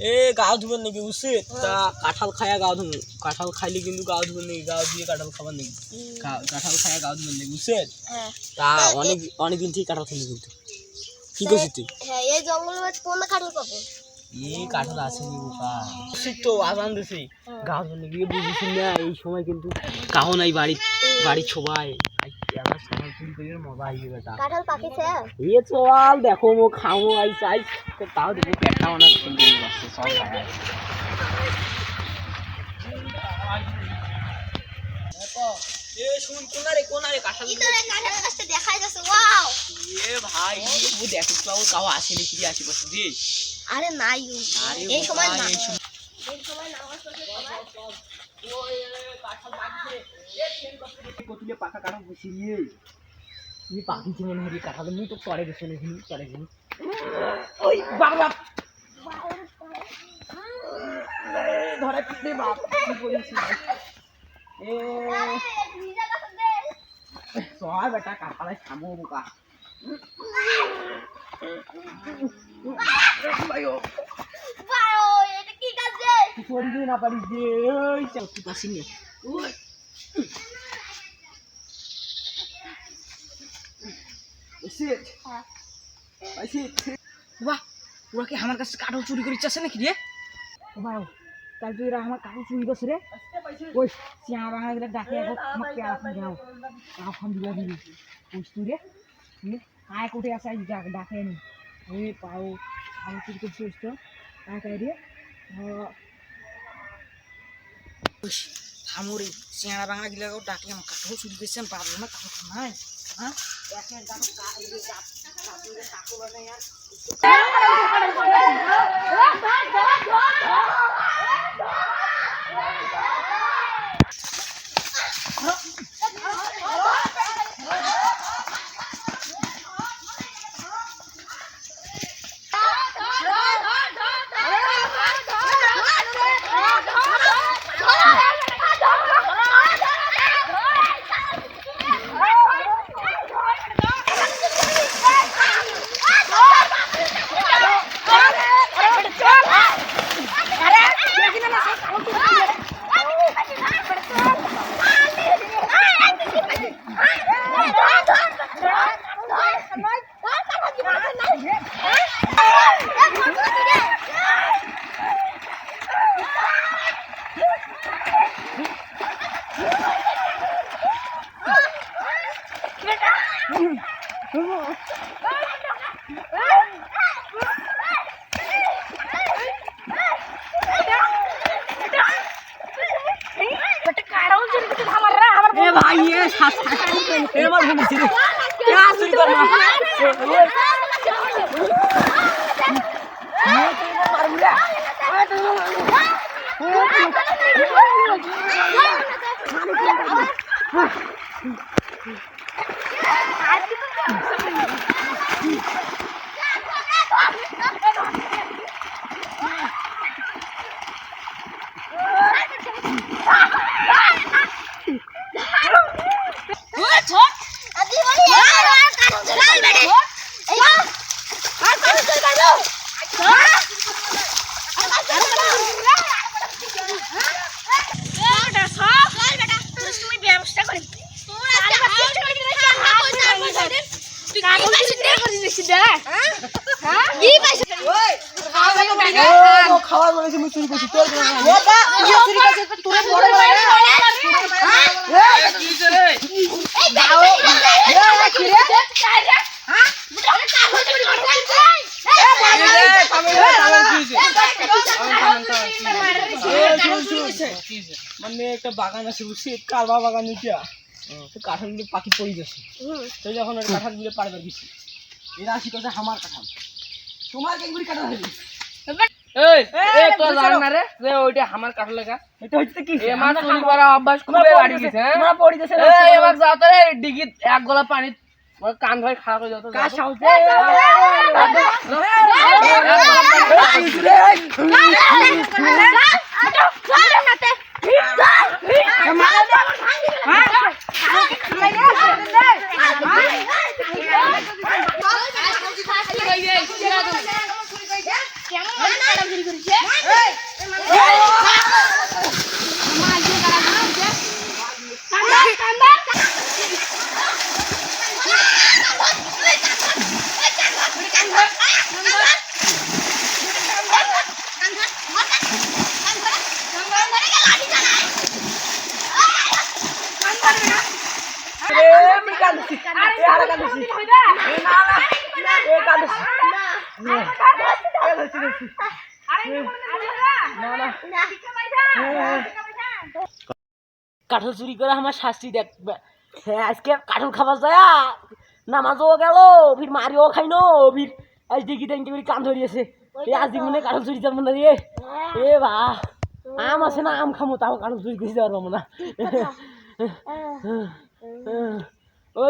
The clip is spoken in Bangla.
এ গাও ধুবেন নাকি? উচিত। তা কাঁঠাল খায়া গাও ধুবো। কাঁঠাল খাইলে কিন্তু গাও ধুবেন নাকি? গাও দিয়ে কাঁঠাল খাবার নাকি? কাঁঠাল খায়া গাও ধুবেন নাকি? উচিত? হ্যাঁ। তা অনেক অনেক দিন থেকে কাঁঠাল খাইলি কিন্তু। কি করছিস তুই? হ্যাঁ এই জঙ্গলের কোন কাঠল পাবো? এই কাঁঠাল আছে নি বোকা। উচিত তো আজান দিছি গাও ধুবেন নাকি? বুঝিস না এই সময় কিন্তু কাহো নাই বাড়ি বাড়ির সবাই। কাঠল পাকিছে? এ চল দেখো মো খামো আই চাই তাও দেখো পেটটা অনেক সুন্দর লাগছে সব কাঁঠাল কাঠল আরে নাই এই সময় এই সময়। সবাই। কতুলে পাকা কাটা বসি রে তুমি পাখি কি মনে হয় কাঁঠাল মুই তো পরে গেছে না পরে গেছি ওই বাবা ধরে পিটে বাপ কি করিস এ সবাই বেটা কাঁঠালে খাব বোকা। কি কাজ? রে করি না পারি যে ওই চল তুই পাসি নে ওই এসে হ্যাঁ। আইসি বাহ ওরা কি আমার কাছে কাঠল চুরি করে চাচ্ছে নাকি রে? বাহ তাহলে তুই এরা আমার কাঠল চুরি করছে রে। ওই চিয়া বাংলা গেলে ডাকে এখন আমার কে আলাপ দাও। কাউ ফোন দিবা দিবি। বুঝ তুই রে আয় কোটে আসে ডাক নি। ওই পাও আমি চুরি করছিস তো। আয় কাই রে। থামুরে চিয়া বাংলা গেলে ডাকে আমার কাঠল চুরি করছে পারব না কাঠল নাই হ্যাঁ চুরি করব না খাওয়া বলেছি মুই চুরি করছি তোর মানে একটা বাগান আছে বুঝছি কারবা বাগান নিচা তো কাঁঠালগুলো পাখি পড়ে গেছে তো যখন ওই কাঁঠালগুলো পারবে গেছি এরা আসি কথা আমার কাঁঠাল তোমার কেঙ্গুরি কাঁঠাল হইলি এই এই, এই তো বুঝছ? জান না রে যে কার যাও তো। সাহস কেমন কাটা চুরি করেছে এ আমি কাঁদছি এ আর কাঁদছি এ না না কাঠল চুরি করে আমার শাস্তি দেখ হ্যাঁ আজকে কাঠল খাবার যায়। নামাজও গেল ফির মারিও খাইনো ফির আজ দেখি দেখি ফির কান ধরিয়েছে এ আজ দিন মনে কাঠল চুরি যাব না রে। এ বা আম আছে না আম খামো তাও কাঠল চুরি করে যাওয়ার পাবো না। ও